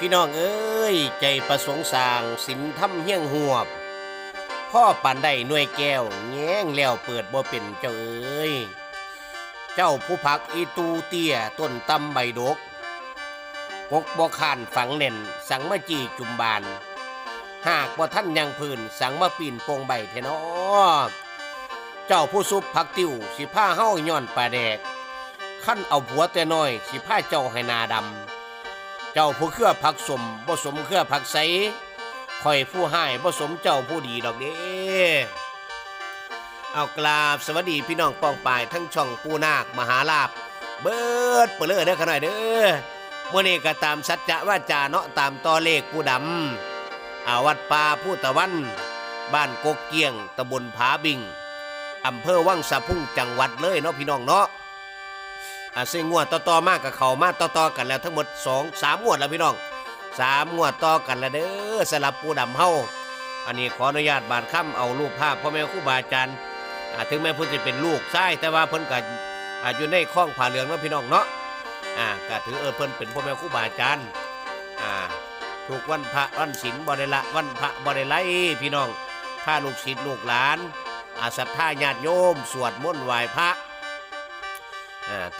พี่น้องเอ้ย ใจประสงค์สางสินทำเฮี้ยงหัวบ พ่อปันได้หน่วยแก้ว แง้งแล้วเปิดบ่เป็นเจ้าเอ้ย เจ้าผู้พักอีตูเตี้ยต้นตำใบดกปกบ่ขานฝังเน่น สังมาจีจุมบาน หากบ่ท่านยังพื้นสังมาปีนโปงใบเทนอเจ้าผู้ซุบพักติวสิผ้าเฮ้าย้อนปลาแดกขั้นเอาผัวแต่น้อย สิผ้าเจ้าให้นาดำ เจ้าผู้เครือผักสมบ่สมเครือผักใสคอยผู้ให้บ่สมเจ้าผู้ดีดอกเด้เอากราบสวัสดีพี่น้องป้องปายทั้งช่องปูนาคมหาลาบ เบิดเปลือเด้อขน่อยเด้อมื่อนี้ก็ตามสัจจะว่าจาเนาะตามต่อเลขผู้ดำอาวัดป่าผู้ตะวัน บ้านกกเกียงตำบลผาบิงอำเภอวังสะพุ่งจังหวัดเลยเนาะพี่น้องเนาะ อ่าซึ่งงวดต่อๆมากกับเขามาต่อๆกันแล้วทั้งหมด2 3งวดแล้วพี่น้องสามงวดต่อกันแล้วเด้อสลับปูดำเฮาอันนี้ขออนุญาตบาดค่ำเอารูปภาพพ่อแม่ครูบาอาจารย์อ่าถึงแม้เพิ่นจะเป็นลูกชายแต่ว่าเพิ่นก็อาอยู่ในข้องผ่าเหลืองเนาะพี่น้องเนาะอ่าก็ถือเออเพิ่นเป็นพ่อแม่ครูบาอาจารย์อ่าถูกวันพระวันศีลบ่ได้ละวันพระบ่ได้ไล่พี่น้องถ้าลูกศิษย์ลูกหลานอาศรัทธาญาติโยม สวดมนต์ไหว้พระ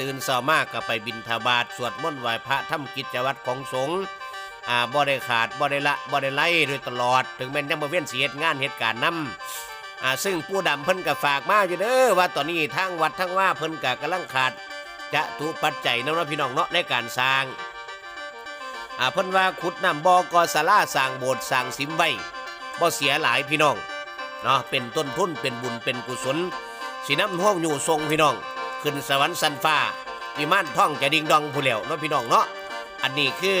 ตื่นเช้ามากก็ไปบินทบาทสวดมนต์ไหว้พระทำกิจวัตรของสงฆ์บ่ได้ขาดบ่ได้ละบ่ได้ไล่โดยตลอด ถึงแม้นยังบ่เว้นเสียดงานเหตุการณ์นํอ่าซึ่งผู้ดำเพิ่นก็ฝากมาอยู่เด้อว่าตอนนี้ทางวัดทั้งว่าเพิ่นก็กำลังขาด จะถูกปัจจัยเนาะพี่น้องเนาะในการสร้างเพิ่นว่าขุดน้ำบ่อกอศาลาสร้างโบสถ์สร้างสิมไว้บ่เสียหลายพี่น้องเนาะเป็นต้นทุนเป็นบุญเป็นกุศลสิน้ำห้องอยู่ทรงพี่น้อง ขึ้นสวรรค์สันฟ้าวิมานท่องจะดิงดองผู้เหลวเนาะพี่น้องเนาะอันนี้คือ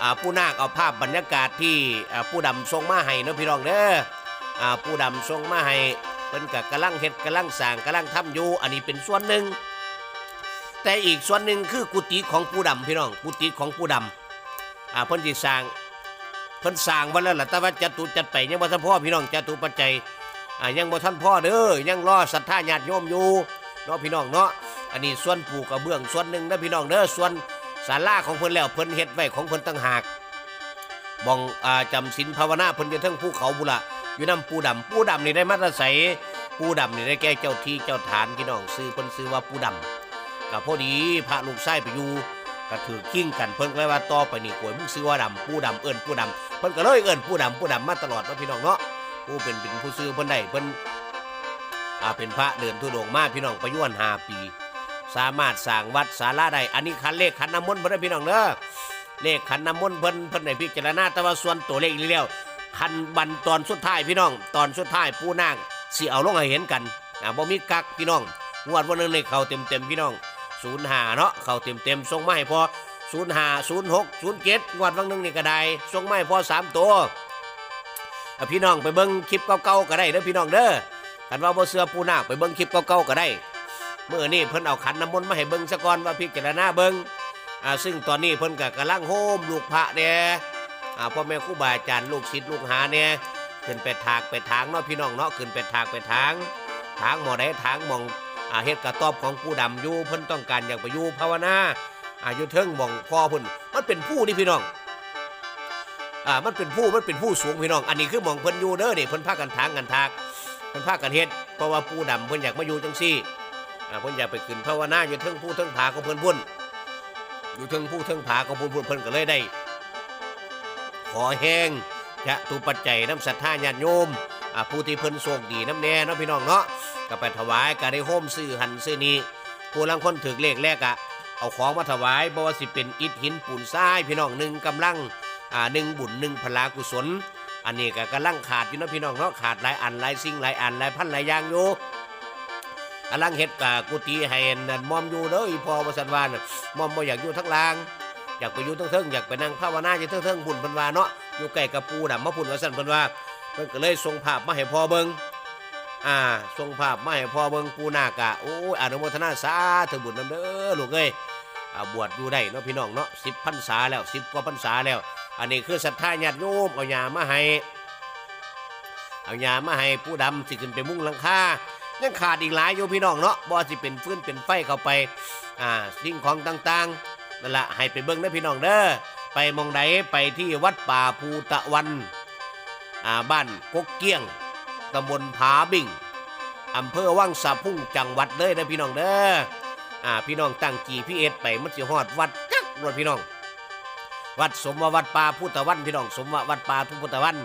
อผู้นาคเอาภาพบรรยากาศที่ผู้ดำทรงมาให้เนาะพี่น้องเด้อผู้ดำทรงมาให้เพิ่นก็กำลังเฮ็ดกำลังสางกำลังทำอยู่อันนี้เป็นส่วนหนึ่ง แต่อีกส่วนหนึ่งคือกุฏิของผู้ดำพี่น้องกุฏิของผู้ดำเพิ่นสิสร้างเพิ่นสร้างไว้แล้วล่ะแต่ว่าจตุจัดไปยังบ่ทันพ่อพี่น้องจตุปัจจัยยังบ่ทันพ่อเด้อยังรอศรัทธาญาติโยมอยู่ เนาะพี่น้องเนาะอันนี้ส่วนปลูกกระเบื้องส่วนหนึ่งนะพี่น้องเด้อส่วนศาลาของเพิ่นแล้วเพิ่นเฮ็ดไว้ของเพิ่นตั้งหากบองอาจำศีลภาวนาเพิ่นอยู่เทั้งภูเขาบุละอยู่น้ำปูดำปูดำนี่ได้มาตรใสปูดำนี่ได้แก่เจ้าที่เจ้าฐานพี่น้องซื้อเพิ่นซื้อว่าปูดำก็พอดีพระลูกชายไปอยู่ก็ถือขิ้งกันเพิ่นก็เลยว่าต่อไปนี่กลวยมึงซื้อว่าดำปูดำเอิ้นปูดำเพิ่นก็เลยเอิ้นปูดำปูดำมาตลอดเนาะพี่น้องเนาะผู้เป็นเป็นผู้ซื้อเพิ่นได้เพิ่น อาเป็นพระเดินทุดงมาพี่น้องประยวนหาปี สามารถสร้างวัดศาลาได้อันนี้คันเลขขันน้ำมนต์เพิ่นเด้อพี่น้องเด้อเลขขันน้ำมนต์เพิ่นเพิ่นได้พิจารณาแต่ว่าส่วนตัวเลขอีกแล้วคันบันตอนสุดท้ายพี่น้อง ตอนสุดท้ายผู้นางสิเอาลงให้เห็นกันอ่าบ่มีกักพี่น้องงวดวันหนึงในเขาเต็มเต็มพี่น้อง05เนาะเขาเต็มเต็มส่งมาให้พอ05 06 07งวดวันหนึงนี่ก็ได้ส่งไม้พอสามตัวพี่น้องไปเบิ่งคลิปเก่าๆก็ได้เด้อพี่น้องเด้อ คันว่าบ่เสือปูนาคไปเบิ่งคลิปเก่าๆก็ได้เมื่อนี้เพิ่นเอาขันน้ำมนต์มาให้เบิ่งซะก่อนว่าพิจารณาเบิ่งอ่าซึ่งตอนนี้เพิ่นก็กำลังโฮมลูกพระเนี่ยอ่าพ่อแม่ครูบาอาจารย์ลูกศิษย์ลูกหาเนี่ยขึ้นไปถากไปทางเนาะพี่น้องเนาะขึ้นไปถากไปทางทางหมอได้ทางมองอ่าเฮ็ดกระตอบของผู้ดำอยู่เพิ่นต้องการอยากไปอยู่ภาวนาอายู่เทิงมองพ่อเพิ่นมันเป็นผู้นี่พี่น้องอ่ามันเป็นผู้มันเป็นผู้สูงพี่น้อง อันนี้คือมองเพิ่นอยู่เด้อนี่เพิ่นพากันทางกันทาก เพิ่นพากันเฮ็ดเพราะว่าปู่ดำเพิ่นอยากมาอยู่จังซี่อ่าเพิ่นอยากไปขึ้นภาวนาอยู่เทิงผู้เทิงผาของเพิ่นพุ่นอยู่เทิงผู้เทิงผาของเพิ่นพุ่นเพิ่นก็เลยได้ ขอแห้งจะตุปัจจัยน้ำศรัทธาญาติโยมอ่าผู้ที่เพิ่นโชคดีน้ำแน่เนาะพี่น้องเนาะก็ไปถวายก็ได้โฮมซื้อหันซื้อนี้ผู้ลังคนถือเลขแรกอะเอาของมาถวายบ่ว่าสิเป็นอิฐหินปูนทรายพี่น้องหนึ่งกำลังอ่าหนึ่งบุญหนึ่งพลากุศล อันนี้ก็กำลังขาดอยู่นะพี่น้องเนาะขาดหลายอันหลายสิ่งหลายอันหลายพันหลายอย่างอยู่กำลังเฮ็ดกะกุฏิให้นั่นมอมอยู่เด้ออีพอว่าสันวาน่ะมอมบ่อยากอยู่ทั้งลาง อยากไปอยู่ทั้งเทิงอยากไปนั่งภาวนาอยู่ทั้งเทิงบุญพิ่นวาเนาะอยู่ใกล้กับปูดำมาพุ่นว่าซั่นพิ่นวาเพิ่นก็เลยส่งภาพมาให้พ่อเบิ่งอ่าส่งภาพมาให้พ่อเบิ่งปูนากะโอ้ยอนุโมทนาสาธุบุญนํเด้อลูกเอ้ยบวชอยู่ได้เนาะพี่น้องเนาะ10พรรษาแล้ว10กว่าพรรษาแล้ว อันนี้คือศรัทธาญาติโยมเอายามาให้เอายามาให้ผู้ดำสิขึ้นไปมุ่งหลังคายังขาดอีกหลายอยู่พี่น้องเนาะบ่สิเป็นฟืนเป็นไฟเข้าไปอ่าสิ่งของต่างๆนั่นละให้ไปเบิ่งนะพี่น้องเด้อไปมองใดไปที่วัดป่าภูตะวันอ่าบ้านกกเกี้ยงตำบลผาบิ่งอำเภอวังสะพุ่งจังหวัดเลยนะพี่น้องเด้ออ่าพี่น้องตั้งจีพี่เอสไปมันสิฮอดวัดกักรถพี่น้อง วัดสมว่าวัดป่าพุทธวันพี่น้องสมว่าวัดป่าทุพุทธวัน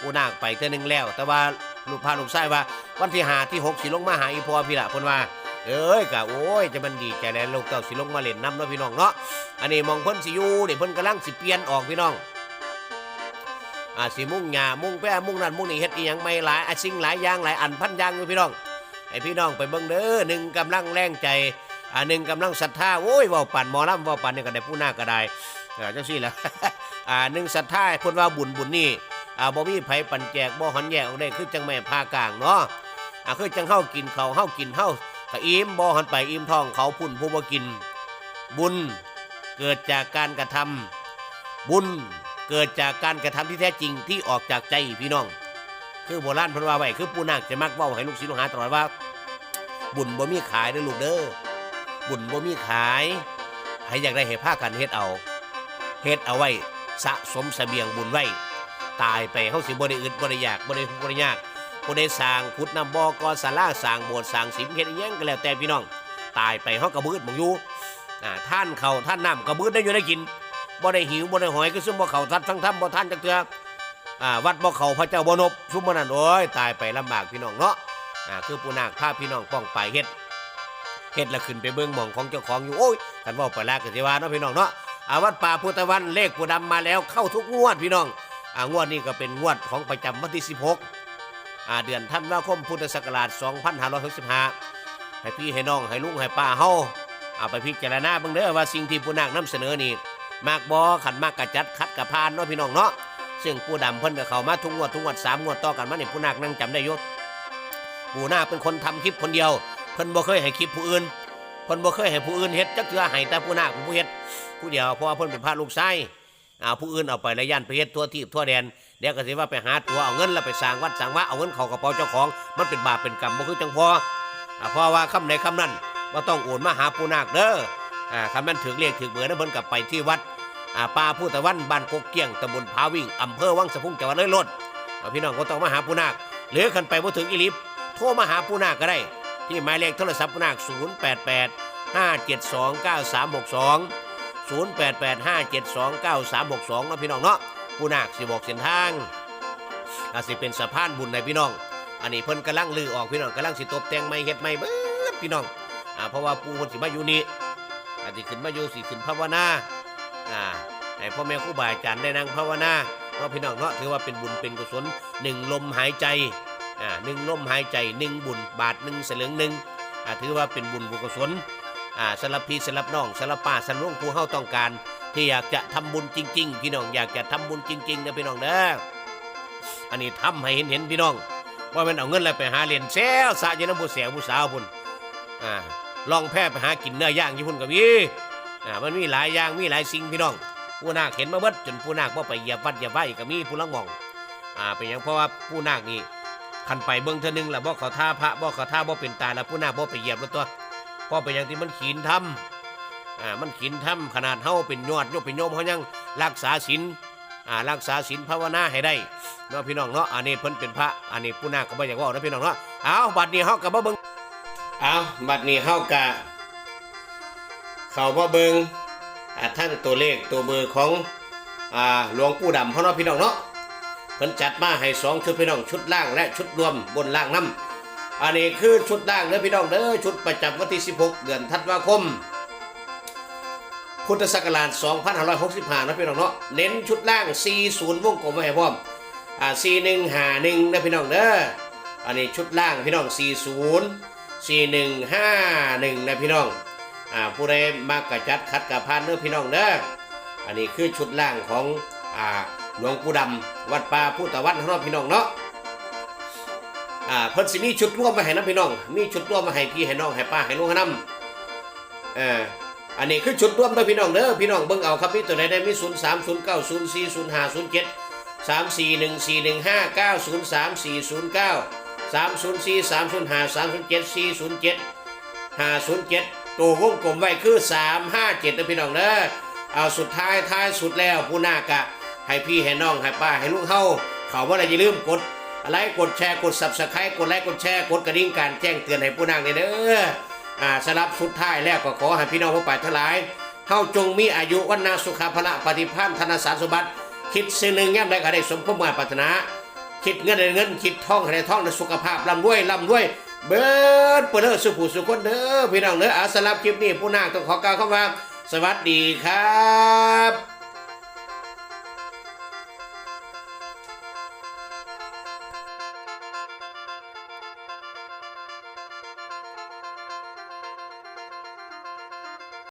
กูนากไปเท่อนึงแล้ว แต่ว่าลูกพาลูกชายว่า วันที่หาที่หกสิลงมาหาอีพอพี่ละพ่นว่าเอ้ยกะโอ้ยจะมันดีใจแล้วลูกเต้าสิลงมาเล่นน้ำเนาะพี่น้องเนาะอันนี้มองเพิ่นสิอยู่เดี๋ยวเพิ่นกำลังสิเปลี่ยนออกพี่น้องอ่าสิมุ่งหญ้ามุ่งแป้มุ่งนั่นมุ่งนี่เฮ็ดอีหยังไม่หลายอะสิ่งหลายอย่างหลายอันพันอย่างอยู่พี่น้องไอพี่น้องไปเบิ่งเด้อหนึ่งกำลังแรงใจอ่าหนึ่งกำลังศรัทธาโอ้ยว้าปั่นหมอลำว้าปั่นนี่ก็ได้ผู้หน้าก็ได้ เอ่าจังซี่แหละ อ่าหนึ่งศรัทธาเพิ่นว่าบุญบุญนี่อ่าบ่มีไผปั่นแจกบ่หันแยกออกได้คือจังแม่พากลางเนาะอ่าคือจังเฮากินเขาเฮากินเฮาก็อิ่มบ่หันไปอิ่มท้องเขาพุ่นผู้บ่กิน บุญเกิดจากการกระทำบุญเกิดจากการกระทำที่แท้จริงที่ออกจากใจพี่น้อง คือโบราณเพิ่นว่าไว้คือปู่นาคจะมักเว้าให้ลูกศิษย์ลูกหาตลอดว่า บุญบ่มีขายเด้อลูกเด้อบุญบ่มีขายให้อยากได้ให้พากันเฮ็ดเอา เฮ็ดเอาไว้สะสมเสบียงบุญไว้ ตายไปเฮาสิบ่ได้อึดบ่ได้อยากบ่ได้ทุกข์บ่ได้ยากบ่ได้สร้างขุดน้ำบ่อก่อศาลาสร้างโบสถ์สร้างศิลป์เฮ็ดอีหยังก็แล้วแต่พี่น้อง ตายไปเฮาก็บืดบ่อยู่อ่าท่านเขาท่านน้ำก็บืดได้อยู่ได้กินบ่ได้หิวบ่ได้หอยก็ซึ่งบ่เข้าทัดทั้งทำบ่ท่านจักเทื่ออ่าวัดบ่เข้าพระเจ้าบ่นบซุมบ่นั่นโอ้ยตายไปลำบากพี่น้องเนาะอ่าคือปู่นาคพาพี่น้องป้องไปเฮ็ดเฮ็ดล้วขึ้นไปเบิ่งหม่องของเจ้าของอยู่โอ้ยกันเว้าไปแล้วก็สิว่าเนาะพี่น้องเนาะ อาวัดป่าพุทธวันเลขปูดำมาแล้วเข้าทุกงวดพี่น้องอ่างวดนี้ก็เป็นงวดของประจำวันที่ 16อ่าเดือนธันวาคมพุทธศักราช 2565 ให้พี่ให้น้องให้ลุงให้ป้าเฮาเอาไปพิจารณาเบิ่งเด้อว่าสิ่งที่ผู้นาคนำเสนอนี่มากบ่ขันมากกระจัดคัดกระพานเนาะพี่น้องเนาะซึ่งผู้ดำเพิ่นก็เข้ามาทุกงวดทุกงวดสามงวดต่อกันมานี่ผู้นาคนั่งจำได้ยศผู้นาเป็นคนทำคลิปคนเดียว เพิ่นบ่เคยให้คลิปผู้อื่นเพิ่นบ่เคยให้ผู้อื่นเฮ็ดจักเทื่อให้แต่ผู้นาคเป็นผู้เฮ็ด ผู้เดียวเพราะว่าเพิ่นเป็นพระลูกไส้อ่าผู้อื่นเอาไประย่านไปเฮ็ดทั่วที่ทั่วแดนเดี๋ยวก็สิว่าไปหาตัวเอาเงินแล้วไปสร้างวัดสร้างว่าเอาเงินเข้ากระเป๋าเจ้าของ มันเป็นบาปเป็นกรรมบ่คือจังพออ่าเพราะว่าคำใดคำนั้นบ่ต้องโอนมาหาปูนาคเด้ออ่าคำนั้นถึกเลขถึกเบอร์นั้นเพิ่นกลับไปที่วัดอ่าป่าพุทธวันบ้านกกเกี้ยงตำบลพาวิ่งอำเภอวังสะพุงจังหวัดเลยโลดอ่าพี่น้องก็ต้องมาหาปูนาคหรือคันไปบ่ถึงอีหลิบโทรมาหาปูนาคก็ได้ ที่หมายเลขโทรศัพท์ปู่นาค088 572 9362 0885729362เนาะพี่น้องเนาะผู้นาคสิบอกเส้นทางอาจสิเป็นสะพานบุญในพี่น้อง อันนี้เพิ่นกำลังลือออกพี่น้องกำลังสิตบแต่งไม่เฮ็ดไม่เบิดพี่น้องอ่าเพราะว่าปู่เพิ่นสิมาอยู่นี่อาจสิขึ้นมาอยู่สิขึ้นภาวนาอ่าให้พ่อแม่ครูบาอาจารย์ได้นั่งภาวนาเนาะพี่น้องเนาะถือว่าเป็นบุญเป็นกุศลหนึ่งลมหายใจอ่าหนึ่งลมหายใจหนึ่งบุญบาทหนึ่งเสลึงหนึ่งอ่าถือว่าเป็นบุญบุญกุศล อ่าสำหรับพี่สำหรับน้องสำหรับป้าสำหรับลุงผู้เฮาต้องการ ที่อยากจะทำบุญจริง ๆ พี่น้องอยากจะทำบุญจริงๆนะพี่น้องเด้ออันนี้ทำให้เห็นเห็นๆพี่น้อง ว่ามันเอาเงินแล้วไปหาเหรียญแซวสะยนน้ำผู้เสียผู้สาวพุ่นอ่าลองแพ้ไปหากินเนื้อย่างญี่ปุ่นกับพี่อ่ามันมีหลายอย่างมีหลายสิ่งพี่น้องผู้นาคเห็นมาเบิดจนผู้นาคบ่ไปเหยียบวัดเหยียบไว้ก็มีผู้ลังมองอ่าเป็นหยังเพราะว่าผู้นาคนี่คันไปเบิ่งเทื่อนึงแล้วบ่เขาท่าพระบ่เขาท่าบ่เป็นตาแล้วผู้นาคบ่ไปเหยียบแล้วตัว เพราะเป็นอย่างที่มันขีนทำอ่ามันขีนทำขนาดเฮาเป็นยอดโยมเป็นโยมเขายังรักษาศีลอ่ารักษาศีลภาวนาให้ได้เนาะพี่น้องเนาะอันนี้เพิ่นเป็นพระอันนี้ผู้นาก็บ่อยากว่านะพี่น้องเนาะเอาบัดนี้เฮาก็บ่เบิ่งเอาบัดนี้เฮากะเข้ามาเบิ่งอ่าทั้งตัวเลขตัวเบอร์ของอ่าหลวงปู่ดำเฮาเนาะพี่น้องเนาะเพิ่นจัดมาให้สองชุดพี่น้องชุดล่างและชุดรวมบนล่างน้ำ อันนี้คือชุดล่างเด้อพี่น้องเด้อชุดประจำวันที่ 16 เดือนธันวาคม พุทธศักราช 2565นะพี่น้องเนาะเน้นชุดล่าง 40 วงกลมไว้ให้พร้อมอ่า4151นะพี่น้องเด้ออันนี้ชุดล่างพี่น้อง 40 4151นะพี่น้องอ่าผู้ใดมากกระจัดคัดกระพานเด้อพี่น้องเด้ออันนี้คือชุดล่างของอ่าหลวงปู่ดำวัดป่าพุทธวัดของพี่น้องเนาะ อ่าเพิ่นสิมีชุดร่วมมาให้น้ำพี่น้อง มีชุดร่วมมาให้พี่ให้น้องให้ป้าให้ลุงให้น้ำเอ่าอันนี้คือชุดร่วมเด้อพี่น้องเด้อพี่น้องเบิ่งเอาครับมีตัวไหนได้มี0 3 0 9 0 4 0 5 0 7 3 4 1 4 1 5 9 0 3 4 0 9 3 0 4 3 0 5 3 0 7 4 0 7 5 0 7ตัววงกลมไว้คือ3 5 7นะพี่น้องเด้อเอาสุดท้ายท้ายสุดแล้วผู้นากะ ให้พี่ให้น้องให้ป้าให้ลูกเฮาเขาว่าอะไรอย่าลืมกด ไลค์กดแชร์กด subscribe กดไลค์กดแชร์กดกระดิ่งการแจ้งเตือนให้ผู้นางเนี่ยเด้ออ่าสำหรับสุดท้ายแล้วก็ขอให้พี่น้องผู้ป่ายทั้งหลายเฮาจงมีอายุวันนาสุขภาละปฏิภาณธนสารสมบัติ คิดสิ่งหนึ่งย่ใดก็ได้สมความมุ่งมั่นปรารถนา คิดเงินได้เงิน คิดท่องให้ได้ท่องในสุขภาพร่ำรวยร่ำรวย เบิดเปิดเด้อสุผู้สุคนเด้อพี่น้องเด้ออาสำหรับคลิปนี้ผู้นางต้องขอกล่าวคำว่าสวัสดีครับ